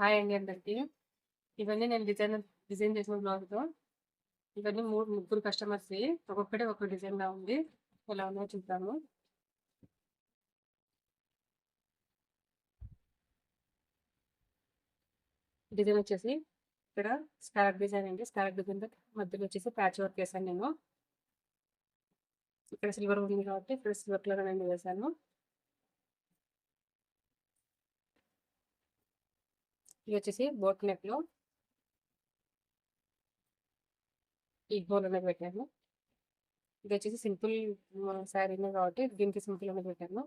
Hi అండి అందరికి ఇవన్నీ నేను డిజైన్ డిజైన్ చేసిన బ్లౌజ్తో ఇవన్నీ మూడు ముగ్గురు కస్టమర్స్ ఒక్కొక్కటి ఒక డిజైన్లా ఉంది. ఎలా ఉందో చూద్దాము. డిజైన్ వచ్చేసి ఇక్కడ స్కారక్ డిజైన్ అండి. స్కారక్ డిజైన్ మధ్యలో వచ్చేసి ప్యాచ్ వర్క్ వేసాను నేను. ఇక్కడ సిల్వర్ ఉంది కాబట్టి ఇక్కడ సిల్వర్ కలర్ అనేది వేసాను ఇది వచ్చేసి బోట్ నెక్లో ఈ బోల్ అనేది పెట్టాను. ఇది వచ్చేసి సింపుల్ శారీనే కాబట్టి దీనికి సింపుల్ అనేది పెట్టాను.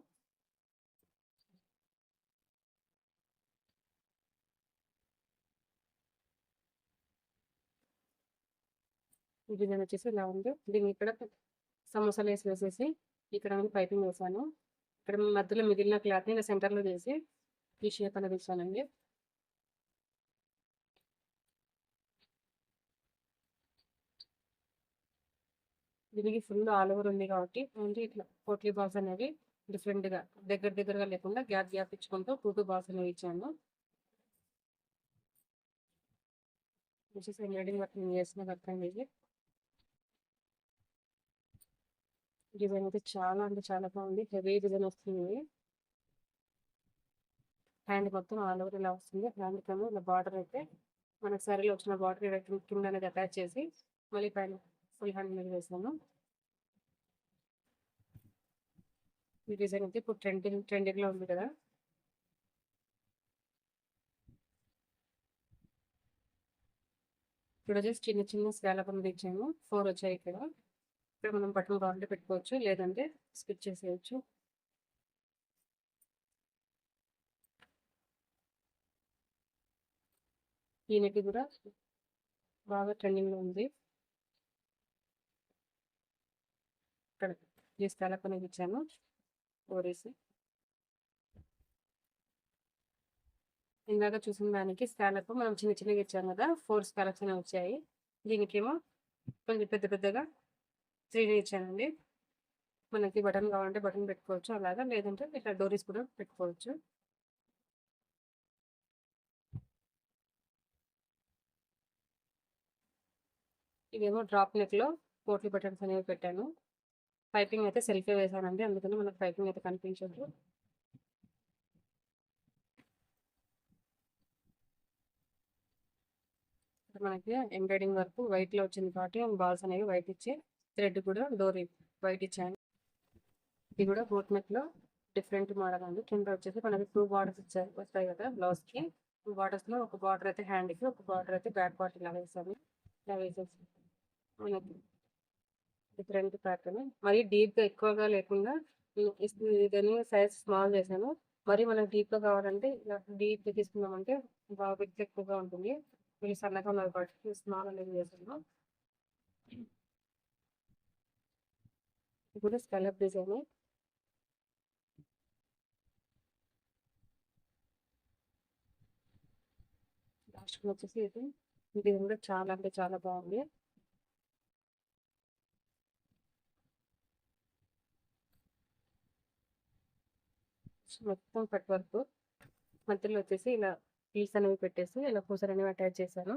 డిజైన్ వచ్చేసి ఇలా ఉంది. దీన్ని ఇక్కడ సమోసాలు వేసి వేసేసి ఇక్కడ పైపింగ్ వేసాను. ఇక్కడ మధ్యలో మిగిలిన క్లాత్ని ఇలా సెంటర్లో వేసి ఈ షేప్ అనేది ఇచ్చానండి దీనికి ఫుల్ ఆల్ ఓవర్ ఉంది కాబట్టి ఓన్లీ ఇట్లా పోట్లీ బాల్స్ అనేవి డిఫరెంట్గా దగ్గర దగ్గరగా లేకుండా గ్యాప్ గ్యాప్ ఇచ్చుకుంటూ టూ టూ బాల్స్ అనేవి ఇచ్చాను. వచ్చేసి ఎంబ్రాయిడింగ్ వర్క్ నేను చేసిన వర్క్ అనేది డిజైన్ అయితే చాలా అంటే చాలా బాగుంది. హెవీ డిజైన్ వస్తుంది. హ్యాండ్ మొత్తం ఆల్ ఓవర్ ఇలా వస్తుంది. హ్యాండ్ కన్నా ఇలా బార్డర్ అయితే మనకు సరిలో వచ్చిన బార్డర్ కింద అనేది అటాచ్ చేసి మళ్ళీ పైన ఫుల్ హ్యాండ్ మీద వేసాను. ఈ డిజైన్ అయితే ఇప్పుడు ట్రెండింగ్ ట్రెండింగ్లో ఉంది కదా. ఇప్పుడు వచ్చేసి చిన్న చిన్న స్కాలప్ అనేది ఇచ్చాము. ఫోర్ వచ్చాయి ఇక్కడ. ఇక్కడ మనం బటన్ కావాలంటే పెట్టుకోవచ్చు లేదంటే స్కిప్ చేసేయచ్చు. ఈయనకి కూడా బాగా ట్రెండింగ్లో ఉంది. ఇక్కడ ఈ స్కాలప్ అనేది ఇచ్చాను ఓరేసి ఇందాక చూసిన దానికి స్కాలప్ మనం చిన్న చిన్నగా ఇచ్చాం కదా ఫోర్ స్కాలప్స్ అనేవి వచ్చాయి దీనికేమో కొంచెం పెద్ద పెద్దగా త్రీని ఇచ్చానండి మనకి బటన్ కావాలంటే బటన్ పెట్టుకోవచ్చు అలాగా లేదంటే ఇట్లా డోరీస్ కూడా పెట్టుకోవచ్చు ఇవేమో డ్రాప్ నెక్లో పోట్లీ బటన్స్ అనేవి పెట్టాను పైపింగ్ అయితే సెల్ఫీ వేసానండి. అందుకని మనకు పైపింగ్ అయితే కనిపించదు. మనకి ఎంబ్రాయిడింగ్ వర్క్ వైట్లో వచ్చింది కాబట్టి బాల్స్ అనేవి వైట్ ఇచ్చి థ్రెడ్ కూడా డోర్ వైట్ ఇచ్చాను. ఇది కూడా బోట్ నెక్లో డిఫరెంట్ మోడల్ అండి. కింద వచ్చేసి మనకి టూ బార్డర్స్ ఇచ్చారు వస్తాయి కదా బ్లౌజ్కి. టూ బార్డర్స్లో ఒక బార్డర్ అయితే హ్యాండ్కి ఒక బార్డర్ అయితే బ్యాక్ బార్డర్ ఇలా వేసాము ఇలా వేసేసి మనకి డిఫరెంట్ ప్యాటర్న్ మరి డీప్గా ఎక్కువగా లేకుండా ఇదని సైజ్ స్మాల్ చేశాను. మరి మనకి డీప్గా కావాలంటే ఇలా డీప్ తీసుకున్నామంటే బాగా విత్ ఎక్కువగా ఉంటుంది. మీరు సన్నగా ఉన్నారు కాబట్టి స్మాల్ అనేది చేశాను. ఇప్పుడు స్కలప్ డిజైన్ లాస్ట్ వచ్చేసి ఇది. ఇది కూడా చాలా అంటే చాలా బాగుంది. మొత్తం కట్ వర్క్ మధ్యలో వచ్చేసి ఇలా పీస్ అనేవి పెట్టేసి ఇలా పూసలు అనేవి అటాచ్ చేశాను.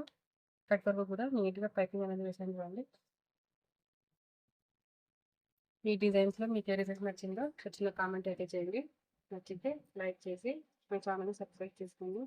కట్ వర్క్ కూడా నీట్గా పైపింగ్ అనేది వేసాను చూడండి. ఈ డిజైన్స్లో మీకు ఏ డిజైన్ నచ్చిందో చిన్న కామెంట్ అయితే చేయండి. నచ్చితే లైక్ చేసి మా ఛానల్ని సబ్స్క్రైబ్ చేసుకోండి.